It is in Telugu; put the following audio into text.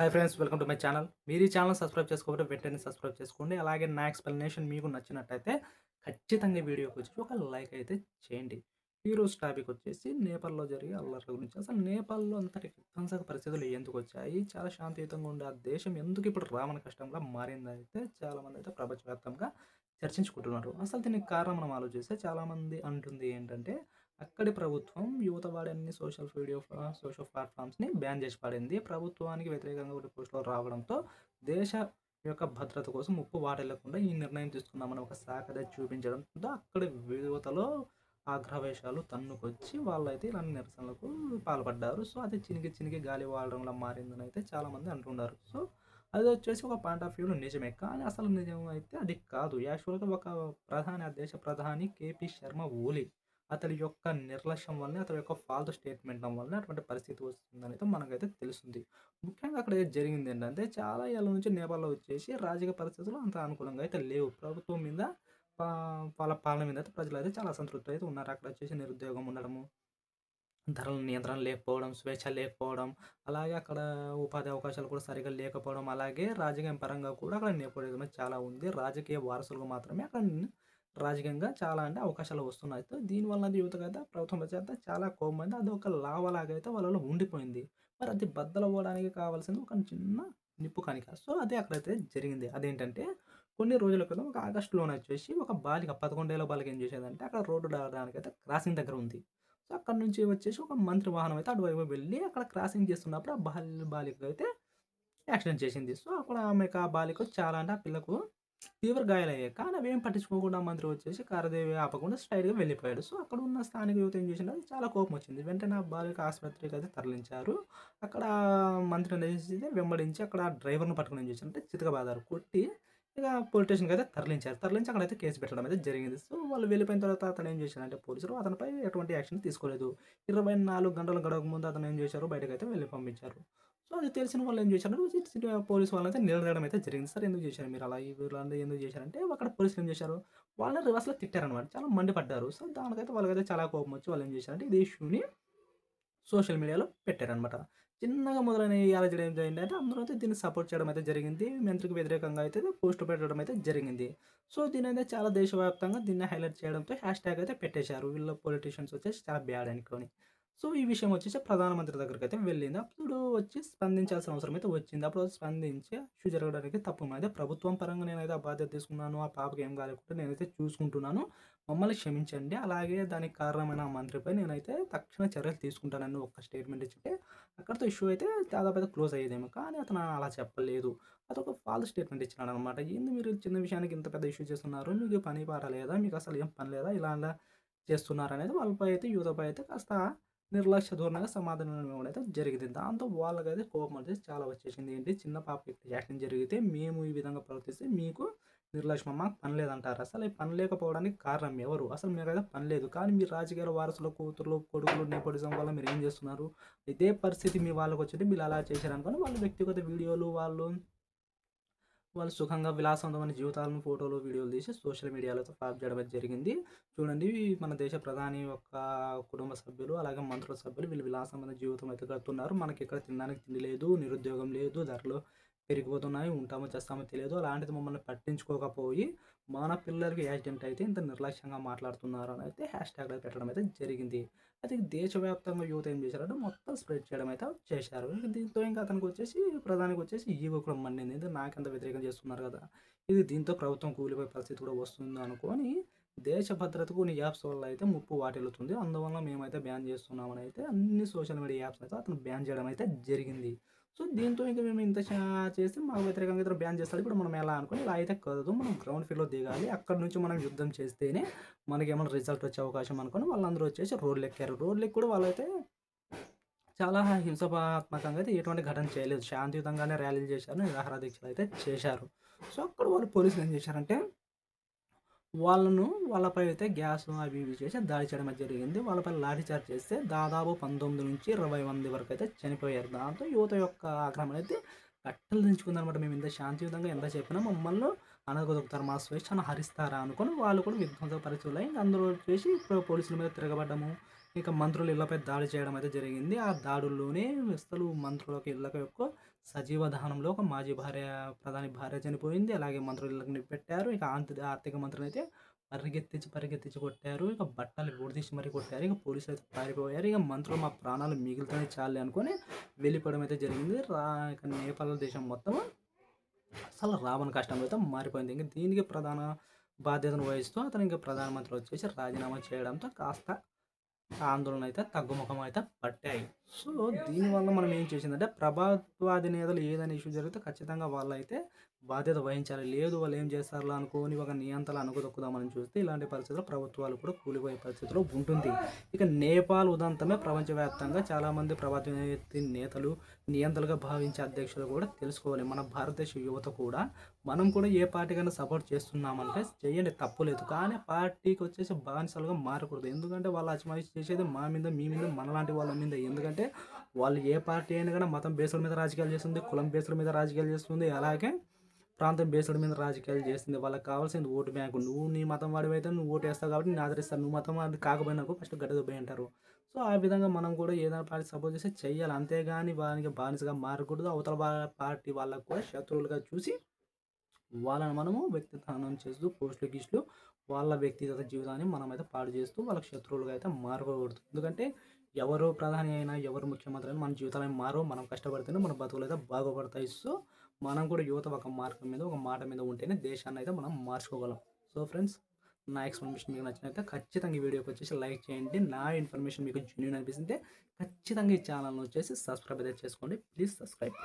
Hi friends welcome to my channel మీరు ఈ ఛానల్ సబ్స్క్రైబ్ చేసుకోకపోతే వెంటనే సబ్స్క్రైబ్ చేసుకోండి. అలాగే నా ఎక్స్ప్లెనేషన్ మీకు నచ్చినట్టయితే ఖచ్చితంగా వీడియోకి వచ్చి ఒక లైక్ అయితే చేయండి. ఈరోజు టాపిక్ వచ్చేసి నేపాల్లో జరిగే అల్లర్ల గురించి. అసలు నేపాల్లో అంతటి విధ్వంసక పరిస్థితులు ఎందుకు వచ్చాయి? చాలా శాంతియుతంగా ఉండే ఆ దేశం ఎందుకు ఇప్పుడు రావణ కష్టంగా మారిందైతే చాలామంది అయితే ప్రపంచవ్యాప్తంగా చర్చించుకుంటున్నారు. అసలు దీనికి కారణం మనం ఆలోచిస్తే చాలామంది అంటుంది ఏంటంటే అక్కడి ప్రభుత్వం యువత వాడని సోషల్ వీడియో సోషల్ ప్లాట్ఫామ్స్ని బ్యాన్ చేసి పడింది. ప్రభుత్వానికి వ్యతిరేకంగా ఒకటి పోస్టులు రావడంతో దేశ యొక్క భద్రత కోసం ముప్పు వాడలేకుండా ఈ నిర్ణయం తీసుకున్నామని ఒక శాఖ చూపించడంతో అక్కడి యువతలో ఆగ్రహవేశాలు తన్నుకొచ్చి వాళ్ళైతే ఇలాంటి నిరసనలకు పాల్పడ్డారు. సో అది చినికి చినికి గాలి వాడడంలో మారిందని అయితే చాలామంది అంటున్నారు సో అది వచ్చేసి ఒక పాయింట్ ఆఫ్ వ్యూలో నిజమే. కానీ అసలు నిజం అయితే అది కాదు. యాక్చువల్గా ఒక ప్రధాని ఆ దేశ ప్రధాని కేపీ శర్మ ఓలీ అతని యొక్క నిర్లక్ష్యం వల్లనే అతని యొక్క ఫాల్తు స్టేట్మెంట్ వల్ల అటువంటి పరిస్థితి వస్తుందని అయితే మనకైతే తెలుస్తుంది. ముఖ్యంగా అక్కడ జరిగింది ఏంటంటే చాలా ఏళ్ళ నుంచి నేపాల్లో వచ్చేసి రాజకీయ పరిస్థితులు అంత అనుకూలంగా అయితే లేవు. ప్రభుత్వం మీద వాళ్ళ పాలన మీద అయితే ప్రజలు అయితే చాలా అసంతృప్తి అయితే ఉన్నారు. అక్కడ వచ్చేసి నిరుద్యోగం ఉండడము ధరల నియంత్రణ లేకపోవడం స్వేచ్ఛ లేకపోవడం అలాగే అక్కడ ఉపాధి అవకాశాలు కూడా సరిగా లేకపోవడం అలాగే రాజకీయ పరంగా కూడా అక్కడ నేపథ్యం చాలా ఉంది. రాజకీయ వారసులుగా మాత్రమే అక్కడ రాజకీయంగా చాలా అంటే అవకాశాలు వస్తున్నాయి. అయితే దీనివల్ల యువతకు అయితే ప్రభుత్వం చేత చాలా కోపం అది ఒక లావలాగా అయితే వాళ్ళలో ఉండిపోయింది. మరి అది బద్దలవ్వడానికి కావాల్సింది ఒక చిన్న నిప్పు కనిక. సో అదే అక్కడైతే జరిగింది. అదేంటంటే కొన్ని రోజుల క్రితం ఒక ఆగస్టులోనే వచ్చేసి ఒక బాలిక పదకొండేళ్ళ బాలిక ఏం చేసేదంటే అక్కడ రోడ్డు దాడడానికి అయితే క్రాసింగ్ దగ్గర ఉంది. సో అక్కడ నుంచి వచ్చేసి ఒక మంత్రి వాహనం అయితే అటువైపు వెళ్ళి అక్కడ క్రాసింగ్ చేస్తున్నప్పుడు ఆ బాలి బాలిక అయితే యాక్సిడెంట్ చేసింది. సో అక్కడ ఆమెకు ఆ బాలిక చాలా అంటే ఆ పిల్లకు తీవ్ర గాయాలయ్యాయి. కానీ అవి ఏం పట్టించుకోకుండా మంత్రి వచ్చేసి కారదేవి ఆపకుండా స్ట్రైట్గా వెళ్ళిపోయాడు. సో అక్కడ ఉన్న స్థానిక యువత ఏం చేసింది చాలా కోపం వచ్చింది. వెంటనే ఆ బాలిక ఆసుపత్రికి అయితే తరలించారు. అక్కడ మంత్రి వేసి వెంబడించి అక్కడ డ్రైవర్ను పట్టుకుని ఏం చేశారంటే చితకబాదారు కొట్టి ఇక పోలీస్ స్టేషన్కి అయితే తరలించారు. తరలించి అక్కడైతే కేసు పెట్టడం అయితే జరిగింది. సో వాళ్ళు వెళ్ళిపోయిన తర్వాత అతను ఏం చేశారంటే పోలీసులు అతనిపై ఎటువంటి యాక్షన్ తీసుకోలేదు. ఇరవై నాలుగు గంటల గడవక ముందు అతను ఏం చేశారు? బయటకు అయితే వెళ్ళి పంపించారు. సో అది తెలిసిన వాళ్ళు ఏం చేశారు? పోలీసు వాళ్ళని అయితే నిలదీయడం అయితే జరిగింది. సార్ ఎందుకు చేశారు మీరు అలా? వీళ్ళందరూ ఎందుకు చేశారంటే అక్కడ పోలీసులు ఏం చేశారు? వాళ్ళని రివర్స్లో తిట్టారనమాట చాలా మండిపడ్డారు. సో దానికైతే వాళ్ళకైతే చాలా కోపం వచ్చి వాళ్ళు ఏం చేశారంటే ఇది ఇష్యూని సోషల్ మీడియాలో పెట్టారనమాట చిన్నగా మొదలైన ఈ ఆలోచన ఏం జరిగింది అంటే అందరూ అయితే దీన్ని సపోర్ట్ చేయడం అయితే జరిగింది. మంత్రికి వ్యతిరేకంగా అయితే పోస్ట్ పెట్టడం అయితే జరిగింది. సో దీని అయితే చాలా దేశవ్యాప్తంగా దీన్ని హైలైట్ చేయడంతో హ్యాష్ ట్యాగ్ అయితే పెట్టేశారు. వీళ్ళ పొలిటీషియన్స్ వచ్చేసి చాలా బ్యాడ్ అనుకోని. సో ఈ విషయం వచ్చేసి ప్రధానమంత్రి దగ్గరికి అయితే వెళ్ళింది. అప్పుడు వచ్చి స్పందించాల్సిన అవసరం అయితే వచ్చింది. అప్పుడు స్పందించి ఇష్యూ జరగడానికి తప్పు అయితే ప్రభుత్వం పరంగా నేనైతే ఆ బాధ్యత తీసుకున్నాను. ఆ పాపకి ఏం కాలేకుండా నేనైతే చూసుకుంటున్నాను. మమ్మల్ని క్షమించండి. అలాగే దానికి కారణమైన మంత్రిపై నేనైతే తక్షణ చర్యలు తీసుకుంటానని ఒక స్టేట్మెంట్ ఇచ్చితే అక్కడితో ఇష్యూ అయితే దాదాపు అయితే క్లోజ్ అయ్యేదేమో. కానీ అతను అలా చెప్పలేదు. అదొక ఫాల్స్ స్టేట్మెంట్ ఇచ్చినాడు అనమాట ఏంది మీరు చిన్న విషయానికి ఇంత పెద్ద ఇష్యూ చేస్తున్నారు? మీకు పని పాట లేదా? మీకు అసలు ఏం పని లేదా? ఇలా చేస్తున్నారు అనేది వాళ్ళపై అయితే యువతపై అయితే కాస్త నిర్లక్ష్య ధోరణిగా సమాధానం ఇవ్వడం జరిగింది. దాంతో వాళ్ళకైతే కోపం అయితే చాలా వచ్చేసింది. ఏంటి? చిన్న పాప యాక్సిడెంట్ జరిగితే మేము ఈ విధంగా ప్రవర్తిస్తే మీకు నిర్లక్ష్యం మాకు పని లేదంటారు. అసలు ఈ పని లేకపోవడానికి కారణం ఎవరు? అసలు మీకైతే పని లేదు. కానీ మీ రాజకీయ వారసుల కూతురు కొడుకులు నేపథ్యం వల్ల మీరు ఏం చేస్తున్నారు? ఇదే పరిస్థితి మీ వాళ్ళకి వచ్చింది. మీరు అలా చేశారనుకోని వాళ్ళ వ్యక్తిగత వీడియోలు వాళ్ళు వాళ్ళు సుఖంగా విలాసవంతమైన జీవితాలను ఫోటోలు వీడియోలు తీసి సోషల్ మీడియాలో పాప్ చేయడం జరిగింది. చూడండి మన దేశ ప్రధాని యొక్క కుటుంబ సభ్యులు అలాగే మంత్రుల సభ్యులు వీళ్ళు విలాసమైన జీవితం అయితే గడుపుతున్నారు. మనకి ఇక్కడ తినడానికి తిండి లేదు నిరుద్యోగం లేదు ధరలు పెరిగిపోతున్నాయి ఉంటామో చేస్తామో తెలియదు. అలాంటిది మమ్మల్ని పట్టించుకోకపోయి మన పిల్లలకి యాక్సిడెంట్ అయితే ఇంత నిర్లక్ష్యంగా మాట్లాడుతున్నారు అని అయితే హ్యాష్ ట్యాగ్ పెట్టడం అయితే జరిగింది. అది దేశవ్యాప్తంగా యువత ఏం చేశారంటే మొత్తం స్ప్రెడ్ చేయడం అయితే చేశారు. దీంతో ఇంకా అతనికి వచ్చేసి ప్రధానికి వచ్చేసి ఈగో కూడా మండింది ఇది నాకెంత వ్యతిరేకం చేస్తున్నారు కదా. ఇది దీంతో ప్రభుత్వం కూలిపోయే పరిస్థితి కూడా వస్తుంది అనుకొని దేశ భద్రతకు కొన్ని యాప్స్ వల్ల అయితే ముప్పు వాటిల్లుతుంది. అందువల్ల మేమైతే బ్యాన్ చేస్తున్నామని అయితే అన్ని సోషల్ మీడియా యాప్స్ అయితే అతను బ్యాన్ చేయడం అయితే జరిగింది. సో దీంతో ఇంకా మేము ఇంత చేస్తే మాకు వ్యతిరేకంగా ఇద్దరు బ్యాన్ చేస్తాడు. ఇప్పుడు మనం ఎలా అనుకుని ఇలా అయితే కదదు మనం గ్రౌండ్ ఫీల్డ్లో దిగాలి. అక్కడ నుంచి మనం యుద్ధం చేస్తేనే మనకి ఏమైనా రిజల్ట్ వచ్చే అవకాశం అనుకుని వాళ్ళందరూ వచ్చేసి రోడ్లు ఎక్కారు. రోడ్లు ఎక్కి కూడా వాళ్ళైతే చాలా హింసాత్మకంగా అయితే ఎటువంటి ఘటన చేయలేదు. శాంతియుతంగానే ర్యాలీలు చేశారు. నిరాహార దీక్షలు అయితే చేశారు. సో అక్కడ వాళ్ళు పోలీసులు ఏం చేశారంటే వాళ్ళను వాళ్ళపై అయితే గ్యాస్ అవి ఇవి చేసి దాడి చేయడం జరిగింది. వాళ్ళపై లాఠీ చార్జ్ చేస్తే దాదాపు పంతొమ్మిది నుంచి ఇరవై మంది వరకు అయితే చనిపోయారు. దాంతో యువత యొక్క ఆక్రమణ అయితే కట్టలు దించుకుందనమాట మేము ఇంత శాంతియుతంగా ఎంత చెప్పినా మమ్మల్ని అనగదొక్కుతారు. మా స్వేచ్ఛను హరిస్తారా అనుకొని వాళ్ళు కూడా విధ్వంస పరిస్థితులు ఇంకా అందరూ చేసి పోలీసుల మీద తిరగబడ్డము. ఇక మంత్రులు ఇళ్ళపై దాడి చేయడం అయితే జరిగింది. ఆ దాడుల్లోనే అసలు మంత్రులకు ఇళ్ళకు యొక్క సజీవ దహనంలో ఒక మాజీ భార్య ప్రధాని భార్య చనిపోయింది. అలాగే మంత్రుల పెట్టారు. ఇక ఆంత ఆర్థిక మంత్రిని అయితే పరిగెత్తించి పరిగెత్తించి కొట్టారు. ఇక బట్టలు ఊడదీసి మరీ కొట్టారు. ఇక పోలీసులు అయితే పారిపోయారు. ఇక మంత్రులు మా ప్రాణాలు మిగులుతాయి చాలే అనుకొని వెళ్ళిపోవడం అయితే జరిగింది. రా ఇక నేపాల్ దేశం మొత్తం అసలు రావణ కష్టం అయితే మారిపోయింది. ఇంకా దీనికి ప్రధాన బాధ్యతను వహిస్తూ అతను ఇంకా ప్రధానమంత్రి వచ్చేసి రాజీనామా చేయడంతో కాస్త ఆందోళన అయితే తగ్గుముఖం అయితే పట్టాయి. సో దీనివల్ల మనం ఏం చేసిందంటే ప్రభుత్వాది నేతలు ఏదైనా ఇష్యూ జరిగితే ఖచ్చితంగా వాళ్ళైతే బాధ్యత వహించాలి. లేదు వాళ్ళు ఏం చేస్తారులా అనుకోని ఒక నియంత్రణ అనుకుదొక్కుదామని చూస్తే ఇలాంటి పరిస్థితుల్లో ప్రభుత్వాలు కూడా కూలిపోయే పరిస్థితిలో ఉంటుంది. ఇక నేపాల్ ఉదంతమే ప్రపంచవ్యాప్తంగా చాలామంది ప్రభుత్వ నేతలు నియంత్రణగా భావించే అధ్యక్షులు కూడా తెలుసుకోవాలి. మన భారతదేశ యువత కూడా మనం కూడా ఏ పార్టీకైనా సపోర్ట్ చేస్తున్నామంటే చేయండి. తప్పులేదు కానీ పార్టీకి వచ్చేసి బానిసలుగా మారకూడదు. ఎందుకంటే వాళ్ళు అచమాయిషి చేసేది మా మీద మీ మీద మనలాంటి వాళ్ళ మీద. ఎందుకంటే వాళ్ళు ఏ పార్టీ అయినా కానీ మతం బేసుల మీద రాజకీయాలు చేస్తుంది కులం బేసుల మీద రాజకీయాలు చేస్తుంది. అలాగే ప్రాంతం బేస్డ్ మీద రాజకీయాలు చేస్తుంది వాళ్ళకి కావాల్సింది ఓటు బ్యాంకు. నువ్వు నీ మతం వాడివైతే నువ్వు ఓటు వేస్తావు కాబట్టి నేను ఆదరిస్తాను. నువ్వు మతం వాడి కాకపోయినా ఫస్ట్ గడ్డదొబ్బై అంటారు సో ఆ విధంగా మనం కూడా ఏదైనా పార్టీ సపోర్ట్ చేస్తే చెయ్యాలి. అంతేగాని వానికి బానిసగా మారకూడదు. అవతల పార్టీ వాళ్ళకు కూడా శత్రువులుగా చూసి వాళ్ళని మనము వ్యక్తిత్వం చేస్తూ పోస్టులు గీస్టులు వాళ్ళ వ్యక్తిగత జీవితాన్ని మనమైతే పాడు చేస్తూ వాళ్ళకి శత్రువులుగా అయితే మారకూడదు. ఎందుకంటే ఎవరు ప్రధాని అయినా ఎవరు ముఖ్యమంత్రి అయినా మన జీవితాలు మారో మనం కష్టపడితేనే మన బతుకులు అయితే బాగుపడతాయి. సో మనం కూడా యువత ఒక మార్గం మీద ఒక మాట మీద ఉంటేనే దేశాన్ని అయితే మనం మార్చుకోగలం. సో ఫ్రెండ్స్ నా ఎక్స్ప్లెనేషన్ మీకు నచ్చినట్లయితే ఖచ్చితంగా ఈ వీడియోకి వచ్చేసి లైక్ చేయండి. నా ఇన్ఫర్మేషన్ మీకు జెన్యున్ అనిపిస్తుంటే ఖచ్చితంగా ఈ ఛానల్ని వచ్చేసి సబ్స్క్రైబ్ అయితే చేసుకోండి. Please subscribe